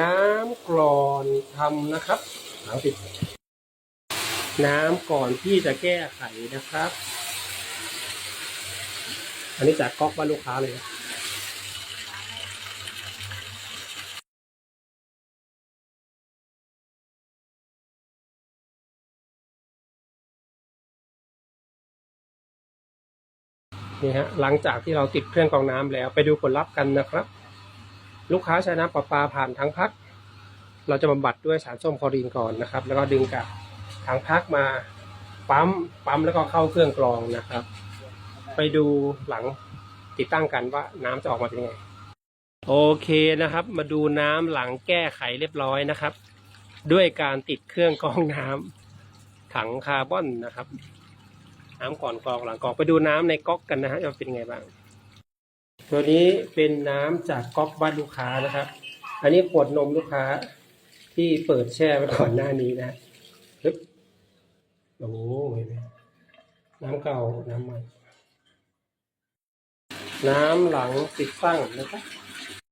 น้ำกรอนทำนะครับเอาติดน้ำก่อนที่จะแก้ไขนะครับ อันนี้จากก๊อกบ้านลูกค้าเลยนะนี่ฮะหลังจากที่เราติดเครื่องกรองน้ำแล้วไปดูผลลัพธ์กันนะครับ ลูกค้าใช้น้ำประปาผ่านทั้งพัก เราจะบำบัดด้วยสารส้มคลอรีนก่อนนะครับ แล้วก็ดึงกับถังพักมาปั๊มปั๊มแล้วก็เข้าเครื่องกรองนะครับ ไปดูหลังติดตั้งกันว่าน้ำจะออกมาเป็นยังไง โอเคนะครับ มาดูน้ำหลังแก้ไขเรียบร้อยนะครับ ด้วยการติดเครื่องกรองน้ำถังคาร์บอนนะครับ น้ำก่อนกรองหลังกรองไปดูน้ำในก๊อกกันนะฮะว่าเป็นไงบ้าง ตัวนี้เป็นน้ำจากก๊อกบ้านลูกค้านะครับ อันนี้ขวดนมลูกค้าที่เปิดแช่ไว้ก่อนหน้านี้นะปึ๊บโอ้โหเห็นไหมน้ำเก่าน้ำใหม่ น้ำหลังติดตั้งนะครับ